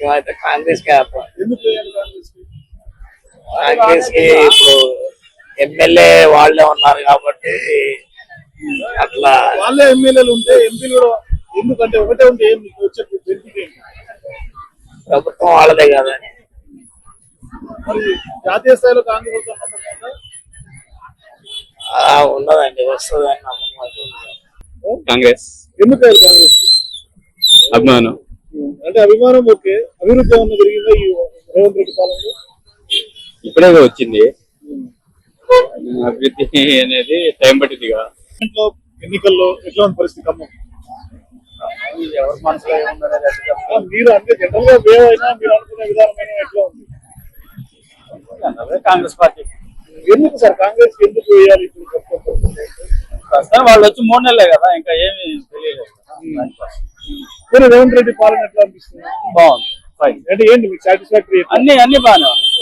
మేమైతే కాంగ్రెస్కి కాంగ్రెస్కి? ఇప్పుడు ఎమ్మెల్యే వాళ్ళే ఉన్నారు కాబట్టి అట్లా వాళ్ళే ఎమ్మెల్యేలు ఉంటే ఎంపీలు కూడా ఎందుకంటే ఒకటే ఉంటే ఏం మీకు వచ్చే బెనిఫిట్ ఏంటి? ప్రభుత్వం వాళ్ళదే కదా. మరి జాతీయ స్థాయిలో కాంగ్రెస్ ఉన్నదండి వస్తుందని నమ్మకం. కాంగ్రెస్. ఎందుకు కాంగ్రెస్? అభిమానం. అంటే అభిమానం ఓకే అభివృద్ధి ఏమన్నా జరిగిందా ఈ రేవంత్ రెడ్డి పాలనలో? ఇప్పుడే వచ్చింది. అభివృద్ధి అనేది టైం పట్టింది కదా ఇంట్లో ఎన్నికల్లో ఎట్లా పరిస్థితి ఖమ్మం ఎవరి మనసులో ఏముందనేది మీరు అంటే జనరల్గా అయినా మీరు అనుకునే విధానమైన ఎట్లా ఉంది? Congress party. ఎందుకు సార్? కాంగ్రెస్కి ఎందుకు వేయాలి ఇప్పుడు? ప్రస్తుతం వాళ్ళు వచ్చి మూడు నెలలే కదా ఇంకా ఏమి తెలియదు మరి రేవంత్ రెడ్డి పాలన ఎట్లా అనిపిస్తుంది? బాగుంది. ఫైన్ అంటే ఏంటి మీకు సాటిస్ఫాక్టరీ అన్ని అన్ని బాగానే ఉన్నాయి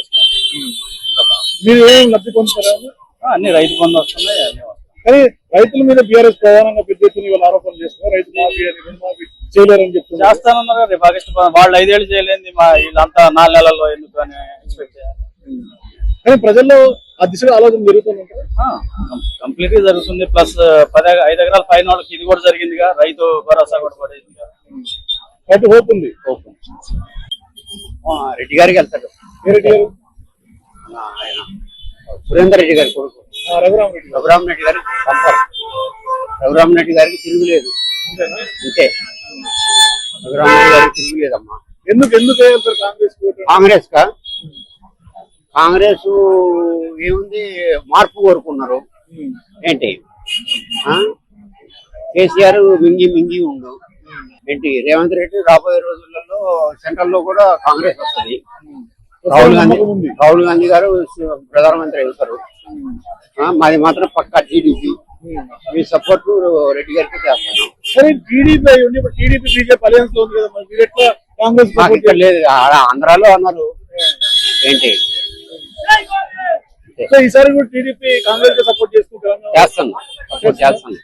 మీరు ఏం లబ్ధి పొందుతారా? అన్ని రైతు బంధు వస్తున్నాయి అన్ని కానీ రైతుల మీద బీఆర్ఎస్ ప్రధానంగా పెద్ద ఎత్తున ఇవాళ ఆరోపణలు చేస్తున్నారు. రైతు మాఫీ రుణమాఫీ చేయలేరని చెప్తున్నారు. చేస్తానన్నారు రేపు ఆగస్టు వాళ్ళు ఐదేళ్ళు చేయలేంది మా వీళ్ళంతా నాలుగు నెలల్లో ఎందుకు అని ఎక్స్పెక్ట్ చేయాలి. కానీ ప్రజల్లో ఆ దిశగా ఆలోచన జరుగుతుందంటారు? కంప్లీట్గా జరుగుతుంది. ప్లస్ పది ఐదు ఎకరాల పైన వాళ్ళకి ఇది కూడా జరిగిందిగా. రైతు భరోసా కూడా పడేదిగా అయితే హోప్ ఉంది. రెడ్డి గారికి వెళ్తాడు. రెడ్డి గారు? సురేందర్ రెడ్డి గారి కొడుకు. రఘురామ్ రెడ్డి గారు. రఘురామ్ రెడ్డి గారికి కంపర్ రఘురామ్ రెడ్డి గారికి తిరుగులేదు అంతే. రఘురామ్ రెడ్డి గారికి తిరుగులేదమ్మా ఎందుకు ఎందుకు కాంగ్రెస్? కాంగ్రెస్ కా కాంగ్రెస్ ఏముంది? మార్పు కోరుకున్నారు. ఏంటి? ఆ? కేసీఆర్ మింగి మింగి ఉండు. ఏంటి రేవంత్ రెడ్డి రాబోయే రోజులలో సెంట్రల్లో కూడా కాంగ్రెస్ వస్తుంది. రాహుల్ గాంధీ రాహుల్ గాంధీ గారు ప్రధానమంత్రి అవుతారు. మాది మాత్రం పక్కా టీడీపీ మీ సపోర్ట్ రెడ్డి గారికి చేస్తాను. సరే టీడీపీ అయి ఉండి ఇప్పుడు టీడీపీ బీజేపీ అలయన్స్లో ఉంది కదా మరి మీరు ఎట్లా కాంగ్రెస్ మాకు ఇక్కడ లేదు. ఆంధ్రాలో అన్నారు. ఏంటి? సో ఈసారి కూడా టీడీపీ కాంగ్రెస్కి సపోర్ట్ చేసుకుంటారు? చేస్తాను. సపోర్ట్ చేస్తాను.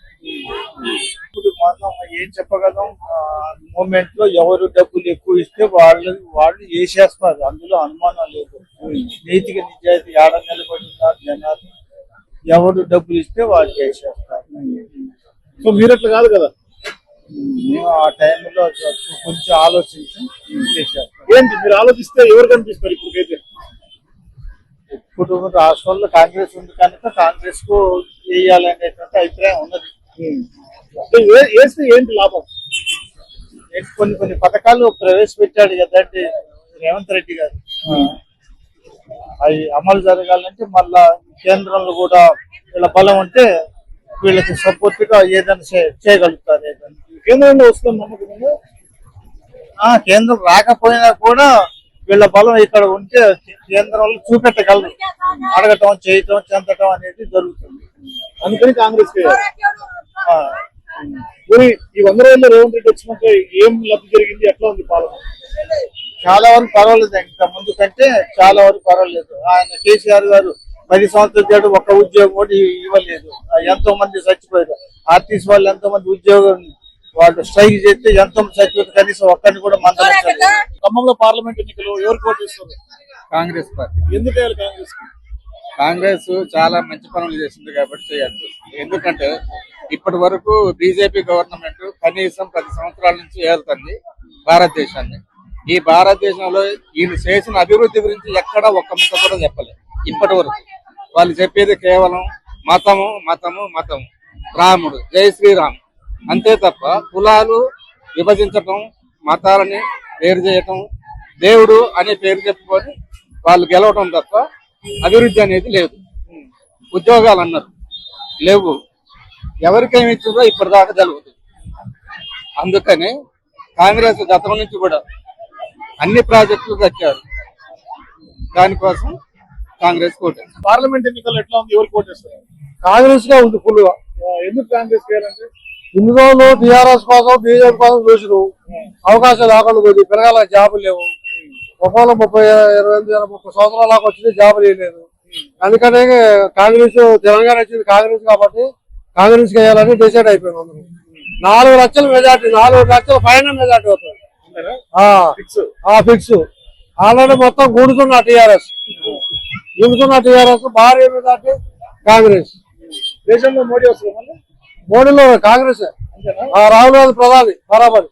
ఇప్పుడు మనం ఏం చెప్పగలం? మూమెంట్లో ఎవరు డబ్బులు ఎక్కువ ఇస్తే వాళ్ళు వాళ్ళు వేసేస్తారు. అందులో అనుమానం లేదు. నీతిగా నిజాయితీ ఏడ నిలబడి ఉన్నారు జనాలు. ఎవరు డబ్బులు ఇస్తే వాళ్ళు చేసేస్తారు సో మీరు అట్లా కాదు కదా? మేము ఆ టైంలో కొంచెం ఆలోచించి చేసేస్తాం. ఏంటి? మీరు ఆలోచిస్తే ఎవరు కనిపిస్తారు ఇప్పటికైతే? ఇప్పుడు రాష్ట్రంలో కాంగ్రెస్ ఉంది కనుక కాంగ్రెస్కు వేయాలనేటువంటి అభిప్రాయం ఉన్నది. వేస్తే ఏంటి లాభం? కొన్ని కొన్ని పథకాలు ప్రవేశపెట్టాడు కదండి రేవంత్ రెడ్డి గారు. అవి అమలు జరగాలంటే మళ్ళా కేంద్రంలో కూడా వీళ్ళ బలం ఉంటే వీళ్ళకి సపోర్ట్గా ఏదైనా చేయగలుగుతారు ఏదైనా. కేంద్రంలో వస్తుంది నమ్మకం? ఆ కేంద్రం రాకపోయినా కూడా వీళ్ళ బలం ఇక్కడ ఉంటే కేంద్రంలో చూపెట్టగలరు. అడగటం చేయటం చెందటం అనేది జరుగుతుంది. అందుకని కాంగ్రెస్ ఈ వంద రోజుల్లో రేవంత్ రెడ్డి వచ్చినాక ఏం లబ్ధి జరిగింది? ఎట్లా ఉంది పాలన? చాలా వరకు పర్వాలేదు. ఇంత ముందు కంటే చాలా వరకు పర్వాలేదు. ఆయన కేసీఆర్ గారు పది సంవత్సరాల చేడు ఒక్క ఉద్యోగం కూడా ఇవ్వలేదు. ఆ ఎంతో మంది చచ్చిపోయారు. ఆర్టీసీ వాళ్ళు ఎంతో మంది ఉద్యోగం వాళ్ళు స్ట్రైక్ చేస్తే ఎంతో మంది చచ్చిపోయారు కనీసం ఒక్కరిని కూడా మందలించలేదు. ఖమ్మంలో పార్లమెంట్ ఎన్నికలు ఎవరికి ఓటు ఇస్తారు కాంగ్రెస్ పార్టీ. ఎందుకు కాంగ్రెస్ కాంగ్రెస్ చాలా మంచి పనులు చేసింది కాబట్టి చేయాల్సి ఎందుకంటే ఇప్పటి వరకు బీజేపీ గవర్నమెంట్ కనీసం పది సంవత్సరాల నుంచి ఏళ్తుంది భారతదేశాన్ని. ఈ భారతదేశంలో వీళ్ళు చేసిన అభివృద్ధి గురించి ఎక్కడ ఒక్క ముక్క కూడా చెప్పలేదు. ఇప్పటి వరకు వాళ్ళు చెప్పేది కేవలం మతము మతము మతము. రాముడు జై శ్రీరామ్. అంతే తప్ప కులాలు విభజించటం మతాలని పేరు చేయటం దేవుడు అనే పేరు చెప్పుకొని వాళ్ళు గెలవటం తప్ప అభివృద్ధి అనేది లేదు. ఉద్యోగాలు అన్నారు. లేవు. ఎవరికేమి ఇచ్చిందో ఇప్పటిదాకా తెలియదు అందుకని కాంగ్రెస్ గతం నుంచి కూడా అన్ని ప్రాజెక్టులు కట్టారు. దానికోసం కాంగ్రెస్ కోటారు పార్లమెంట్ ఎన్నికలు ఎట్లా ఉంది? ఎవరికి ఓటు ఇస్తారు కాంగ్రెస్గా ఉంది ఫుల్ ఎందుకు కాంగ్రెస్ వేయాలంటే ఇన్ని రోజులు టీఆర్ఎస్ కోసం బీజేపీ కోసం చూసిరు. అవకాశం లేకుండా పోయింది. పిల్లగాల జాబులు లేవు. ఒకవేళ ముప్పై ఇరవై ఎనిమిది ముప్పై సంవత్సరాల దాకా వచ్చింది జాబులు లేదు. అందుకనే కాంగ్రెస్ తెలంగాణ వచ్చింది కాంగ్రెస్ కాబట్టి కాంగ్రెస్ వేయాలని డిసైడ్ అయిపోయింది అందరూ. నాలుగు లక్షల మెజార్టీ నాలుగు లక్షల పైన మెజార్టీ అవుతుంది ఫిక్స్. ఆల్రెడీ మొత్తం గుడుతున్న టిఆర్ఎస్. గుడుతున్న టిఆర్ఎస్ భారీ మీద అంటే కాంగ్రెస్. దేశంలో మోడీ మళ్ళీ? మోడీలో కాంగ్రెస్. రాహుల్ గాంధీ ప్రధాని బరాబర్.